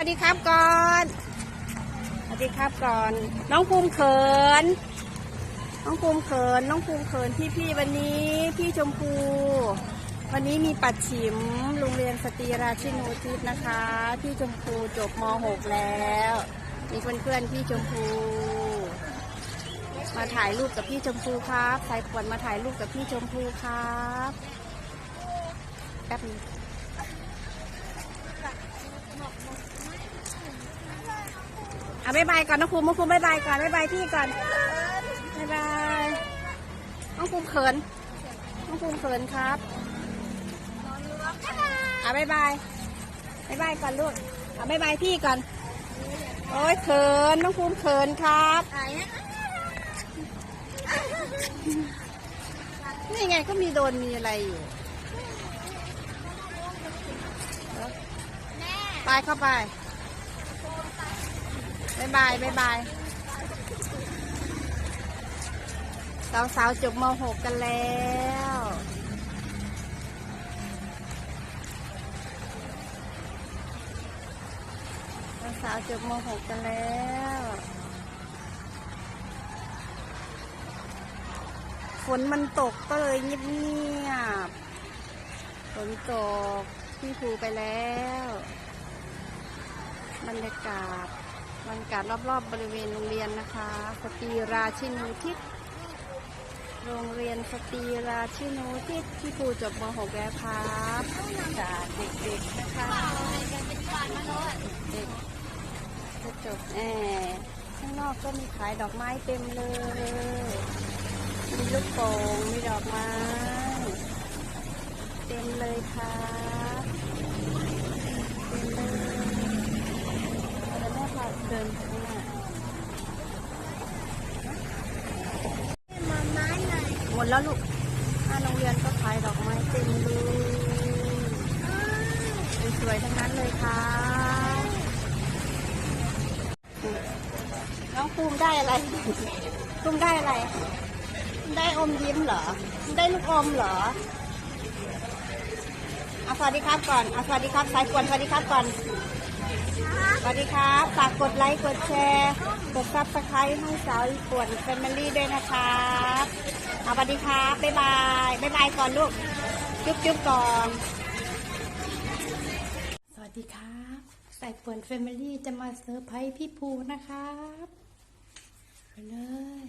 วัสดีครับก่อน สวัสดีครับก่อน น้องภูมิเขิน น้องภูมิเขิน น้องภูมิเขินพี่พี่วันนี้พี่ชมพู วันนี้มีปัดฉิมโรงเรียนสตรีราชินูทิศนะคะ พี่ชมพูจบม .6 แล้ว มีเพื่อนๆพี่ชมพู มาถ่ายรูปกับพี่ชมพูครับสายขวัญมาถ่ายรูปกับพี่ชมพูครับแป๊บนึง อะบายบายก่อนน้องภูมิน้องภูมิบายบายก่อนบายบายพี่ก่อนบายบายน้องภูมิเขินน้องภูมิเขินครับอะบายบายบายบายก่อนลูกอะบายบายพี่ก่อนโอ้ยเขินน้องภูมิเขินครับนี่ไงก็มีโดนมีอะไรอยู่ไปเข้าไป บายบายบายบายสาวสาวๆจบม .6 กันแล้วสาวสาวจบม .6 กันแล้วฝนมันตกก็เลยเงียบๆฝนตกพี่ภูไปแล้ว บรรยากาศ บรรยากาศรอบๆบบริเวณโรงเรียนนะคะสตรีราชินูทิศโรงเรียนสตรีราชินูทิศที่ครูจบม .6 แล้วครับจากเด็กๆนะคะเด็กๆก็จบแอบข้างนอกก็มีขายดอกไม้เต็มเลย มีลูกโป่งมีดอกไม้ เต็มเลยครับเต็มเลย เดี๋ยวแม่พาเดินไปข้างหน้า มาม้าหน่อย หมด แล้วลูกหน้าโรงเรียนก็ขายดอกไม้เต็มเลยสวยๆทั้งนั้นเลยค่ะน้องภูมิได้อะไรภูมิได้อะไร ได้อมยิ้มเหรอ ได้ลูกอมเหรออะสวัสดีครับก่อนอะสวัสดีครับสายกวนสวัสดีครับก่อน สวัสดีครับฝากกดไลค์ กดแชร์ กดซับสไครต์ให้สาวอีกวนแฟมิลี่ด้วยนะครับ เอาสวัสดีครับบ๊ายบายบ๊ายบายก่อนลูก จุ๊บจุ๊บก่อน สวัสดีครับสายป่วนแฟมิลี่จะมาเซอร์ไพรส์พี่ภูนะครับไปเลย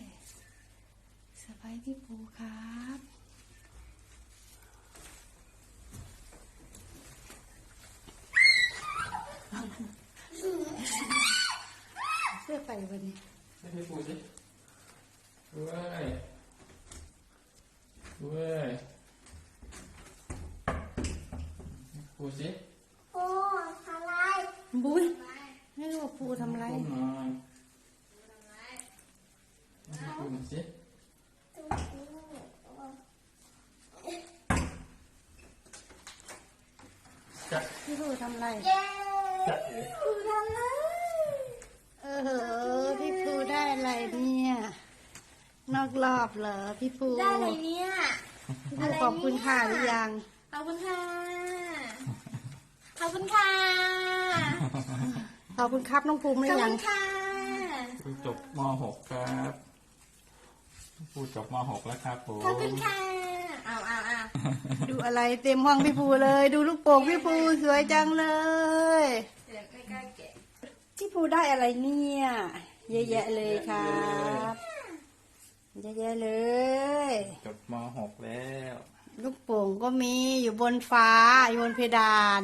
เซอร์ไพรส์พี่ภูครับเสื้อไปวันนี้ให้พี่ปูสิดูเอ้ยดู เอ้ยปูสิโอ้อะไรบุ้ยไม่รู้ว่าภูทำไรปูหน่อยให้พี่ปูหน่อยสิจะพี่ภูทำไรเย้จะคุณทำเลย เออ พี่ภูได้อะไรเนี่ย น อกรอบเหรอพี่ภูได้เลยเนี่ย พี่ภูขอบคุณค่ะหรือยัง ขอบคุณค่ะ ขอบคุณค่ะ ขอบคุณครับน้องภูมิหขรืออบยัคุงณค่ะปูจบม .6 ครับปูจบม .6 แล้วครับผมขอบคุณค่ะเอาเอาเอาดูอะไรเต็มห้องพี่ภูเลย ดูลูกโป่งพี่ภูสวยจังเลยเดี๋ยวไม่กล้าแกะพี่ภูได้อะไรเนี่ย เยอะแยะเลยครับ เยอะแยะเลย จบม .6 แล้ว ลูกโป่งก็มีอยู่บนฟ้า อยู่บนเพดาน